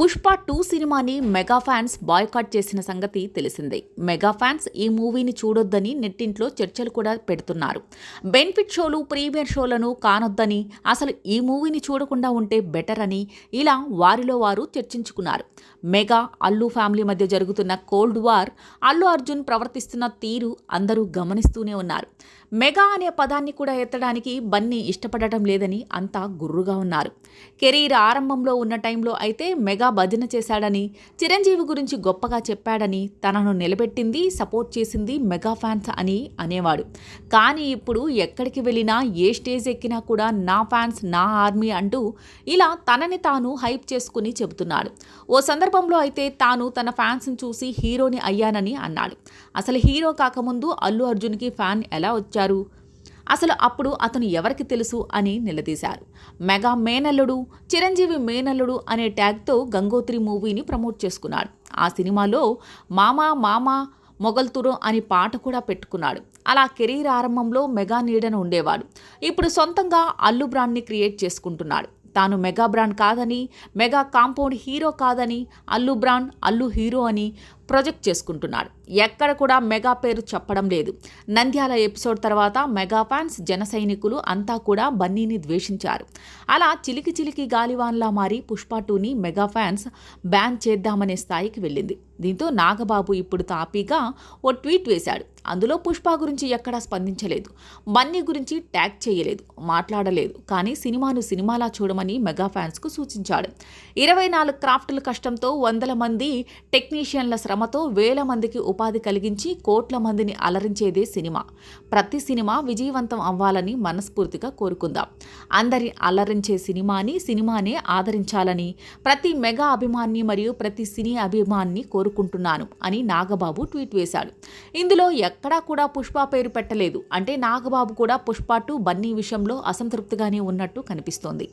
Pushpa two సినిమాని mega fans boycott చేసిన సంగతి తెలిసిందే. మెగా ఫ్యాన్స్ ఈ మూవీని చూడొద్దని నెట్టింట్లో చర్చలు కూడా పెడుతున్నారు. బెనిఫిట్ షోలు ప్రీమియర్ షోలను కానొద్దని అసలు ఈ మూవీని చూడకుండా ఉంటే బెటర్ అని ఇలా వారిలో వారు చర్చించుకున్నారు. మెగా అల్లు ఫ్యామిలీ మధ్య జరుగుతున్న కోల్డ్ వార్ అల్లు అర్జున్ ప్రవర్తిస్తున్న తీరు అందరూ గమనిస్తూనే ఉన్నారు. మెగా అనే పదాన్ని కూడా ఎత్తడానికి బన్నీ ఇష్టపడటం లేదని అంతా గుర్రుగా ఉన్నారు. కెరీర్ ఆరంభంలో ఉన్న టైంలో అయితే మెగా భజన చేశాడని చిరంజీవి గురించి గొప్పగా చెప్పాడని తనను నిలబెట్టింది సపోర్ట్ చేసింది మెగా ఫ్యాన్స్ అని అనేవాడు. కానీ ఇప్పుడు ఎక్కడికి వెళ్ళినా ఏ స్టేజ్ ఎక్కినా కూడా నా ఫ్యాన్స్ నా ఆర్మీ అంటూ ఇలా తనని తాను హైప్ చేసుకుని చెబుతున్నాడు. ఓ సందర్భంలో అయితే తాను తన ఫ్యాన్స్ని చూసి హీరోని అయ్యానని అన్నాడు. అసలు హీరో కాకముందు అల్లు అర్జున్కి ఫ్యాన్ ఎలా వచ్చారు? అసలు అప్పుడు అతను ఎవరికి తెలుసు అని నిలదీశారు. మెగా మేనల్లుడు చిరంజీవి మేనల్లుడు అనే ట్యాగ్తో గంగోత్రి మూవీని ప్రమోట్ చేసుకున్నాడు. ఆ సినిమాలో మామా మామా మొగల్తురు అని పాట కూడా పెట్టుకున్నాడు. అలా కెరీర్ ఆరంభంలో మెగా నీడను ఉండేవాడు. ఇప్పుడు సొంతంగా అల్లు బ్రాండ్ని క్రియేట్ చేసుకుంటున్నాడు. తాను మెగా బ్రాండ్ కాదని మెగా కాంపౌండ్ హీరో కాదని అల్లు బ్రాండ్ అల్లు హీరో అని ప్రొజెక్ట్ చేసుకుంటున్నాడు. ఎక్కడ కూడా మెగా పేరు చెప్పడం లేదు. నంద్యాల ఎపిసోడ్ తర్వాత మెగా ఫ్యాన్స్ జన సైనికులు అంతా కూడా బన్నీని ద్వేషించారు. అలా చిలికి చిలికి గాలివాన్లా మారి పుష్ప టూని మెగా ఫ్యాన్స్ బ్యాన్ చేద్దామనే స్థాయికి వెళ్ళింది. దీంతో నాగబాబు ఇప్పుడు తాపీగా ఓ ట్వీట్ వేశాడు. అందులో పుష్ప గురించి ఎక్కడా స్పందించలేదు. బన్నీ గురించి ట్యాగ్ చేయలేదు మాట్లాడలేదు. కానీ సినిమాను సినిమాలా చూడమని మెగా ఫ్యాన్స్కు సూచించాడు. ఇరవై నాలుగు క్రాఫ్టుల కష్టంతో వందల మంది టెక్నీషియన్ల శ్రమ శ్రమతో వేల మందికి ఉపాధి కలిగించి కోట్ల మందిని అలరించేదే సినిమా. ప్రతి సినిమా విజయవంతం అవ్వాలని మనస్ఫూర్తిగా కోరుకుందాం. అందరి అలరించే సినిమాని సినిమానే ఆదరించాలని ప్రతి మెగా అభిమాన్ని మరియు ప్రతి సినీ అభిమాన్ని కోరుకుంటున్నాను అని నాగబాబు ట్వీట్ వేశాడు. ఇందులో ఎక్కడా కూడా పుష్ప పేరు పెట్టలేదు. అంటే నాగబాబు కూడా పుష్ప టూ బన్నీ విషయంలో అసంతృప్తిగానే ఉన్నట్టు కనిపిస్తోంది.